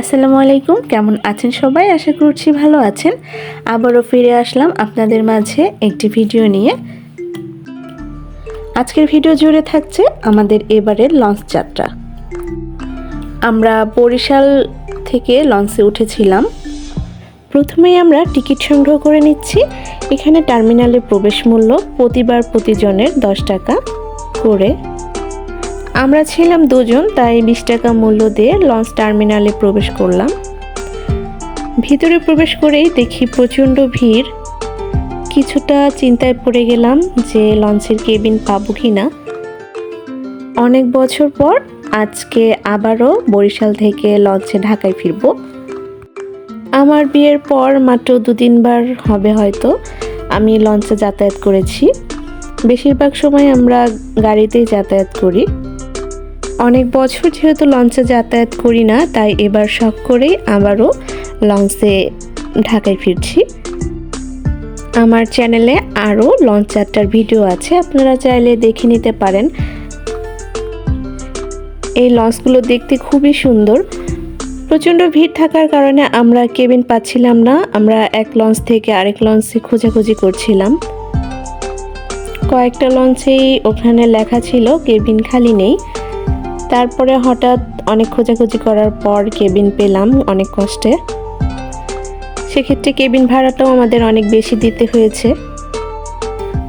আসসালামু আলাইকুম, কেমন আছেন সবাই? আশা করছি ভালো আছেন। আবারও ফিরে আসলাম আপনাদের মাঝে একটি ভিডিও নিয়ে। আজকের ভিডিও জুড়ে থাকছে আমাদের এবারের লঞ্চ যাত্রা। আমরা বরিশাল থেকে লঞ্চে উঠেছিলাম। প্রথমেই আমরা টিকিট সংগ্রহ করে নিচ্ছি। এখানে টার্মিনালে প্রবেশ মূল্য প্রতিবার প্রতিজনের দশ টাকা করে। আমরা ছিলাম দুজন, তাই বিশ টাকা মূল্য দিয়ে লঞ্চ টার্মিনালে প্রবেশ করলাম। ভিতরে প্রবেশ করেই দেখি প্রচণ্ড ভিড়। কিছুটা চিন্তায় পড়ে গেলাম যে লঞ্চের কেবিন পাবো কি না অনেক বছর পর আজকে আবারও বরিশাল থেকে লঞ্চে ঢাকায় ফিরব। আমার বিয়ের পর মাত্র দু তিনবার হবে হয়তো আমি লঞ্চে যাতায়াত করেছি। বেশিরভাগ সময় আমরা গাড়িতেই যাতায়াত করি। অনেক বছর যেহেতু লঞ্চে যাতায়াত করি না, তাই এবার শখ করেই আবারও লঞ্চে ঢাকায় ফিরছি। আমার চ্যানেলে আরও লঞ্চ যাত্রার ভিডিও আছে, আপনারা চাইলে দেখে নিতে পারেন। এই লঞ্চগুলো দেখতে খুবই সুন্দর। প্রচণ্ড ভিড় থাকার কারণে আমরা কেবিন পাচ্ছিলাম না, আমরা এক লঞ্চ থেকে আরেক লঞ্চে খোঁজাখুঁজি করছিলাম। কয়েকটা লঞ্চেই ওখানে লেখা ছিল, কেবিন খালি নেই। তারপরে হঠাৎ অনেক খোঁজাখুঁজি করার পর কেবিন পেলাম অনেক কষ্টে। সেক্ষেত্রে কেবিন ভাড়াটাও আমাদের অনেক বেশি দিতে হয়েছে।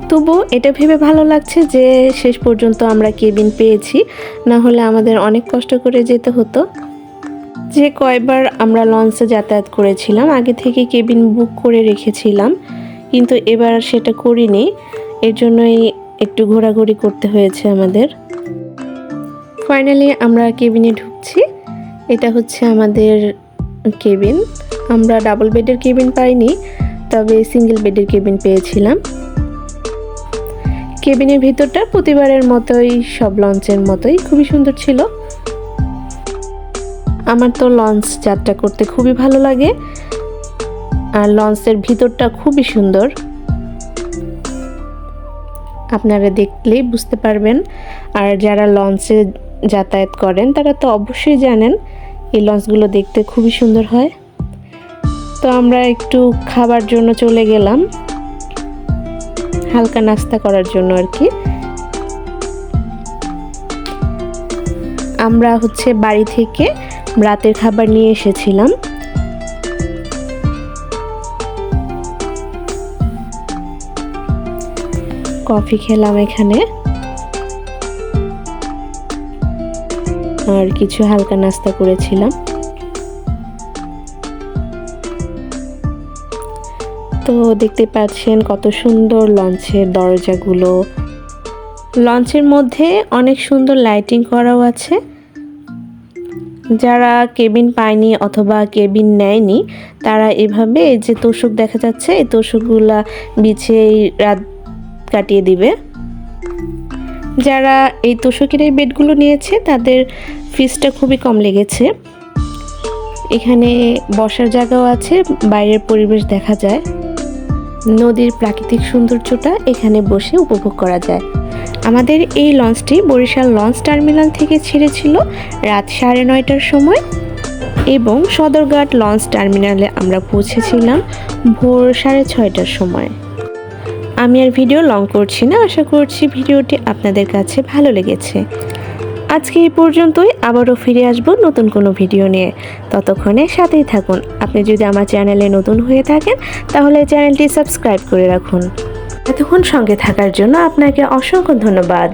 তবু এটা ভেবে ভালো লাগছে যে শেষ পর্যন্ত আমরা কেবিন পেয়েছি, না হলে আমাদের অনেক কষ্ট করে যেতে হতো। যে কয়বার আমরা লঞ্চে যাতায়াত করেছিলাম, আগে থেকে কেবিন বুক করে রেখেছিলাম, কিন্তু এবার সেটা করিনি। এর জন্যই একটু ঘোরাঘুরি করতে হয়েছে আমাদের। ফাইনালি আমরা কেবিনে ঢুকছি। এটা হচ্ছে আমাদের কেবিন। আমরা ডাবল বেডের কেবিন পাইনি, তবে সিঙ্গেল বেডের কেবিন পেয়েছিলাম। কেবিনের ভিতরটা প্রতিবারের মতোই, সব লঞ্চের মতোই খুবই সুন্দর ছিল। আমার তো লঞ্চ যাত্রা করতে খুবই ভালো লাগে, আর লঞ্চের ভিতরটা খুবই সুন্দর। আপনারা দেখলেই বুঝতে পারবেন, আর যারা লঞ্চে যাতায়াত করেন, তারা তো অবশ্যই জানেন এই লঞ্চগুলো দেখতে খুবই সুন্দর হয়। তো আমরা একটু খাবার জন্য চলে গেলাম। হালকা নাস্তা করার জন্য আর কি। আমরা হচ্ছে বাড়ি থেকে রাতের খাবার নিয়ে এসেছিলাম। কফি খেলাম এখানে। আর কিছু হালকা নাস্তা করেছিলাম। তো দেখতে পাচ্ছেন কত সুন্দর লঞ্চের দরজাগুলো। লঞ্চের মধ্যে অনেক সুন্দর লাইটিং করাও আছে। যারা কেবিন পায়নি অথবা কেবিন নেয়নি, তারা এভাবে যে তোষক দেখা যাচ্ছে, এই তোষকগুলা বিছিয়ে রাত কাটিয়ে দিবে। যারা এই তোষকের এই বেডগুলো নিয়েছে, তাদের ফিসটা খুবই কম লেগেছে। এখানে বসার জায়গাও আছে, বাইরের পরিবেশ দেখা যায়। নদীর প্রাকৃতিক সৌন্দর্যটা এখানে বসে উপভোগ করা যায়। আমাদের এই লঞ্চটি বরিশাল লঞ্চ টার্মিনাল থেকে ছেড়েছিল রাত সাড়ে নয়টার সময় এবং সদরঘাট লঞ্চ টার্মিনালে আমরা পৌঁছেছিলাম ভোর সাড়ে ছয়টার সময়। আমি আর ভিডিও লং করছি না, আশা করছি ভিডিওটি আপনাদের কাছে ভালো লেগেছে। আজকে এই পর্যন্তই, আবারও ফিরে আসব নতুন কোনো ভিডিও নিয়ে। ততক্ষণে সাথেই থাকুন। আপনি যদি আমার চ্যানেলে নতুন হয়ে থাকেন, তাহলে চ্যানেলটি সাবস্ক্রাইব করে রাখুন। এতক্ষণ সঙ্গে থাকার জন্য আপনাকে অসংখ্য ধন্যবাদ।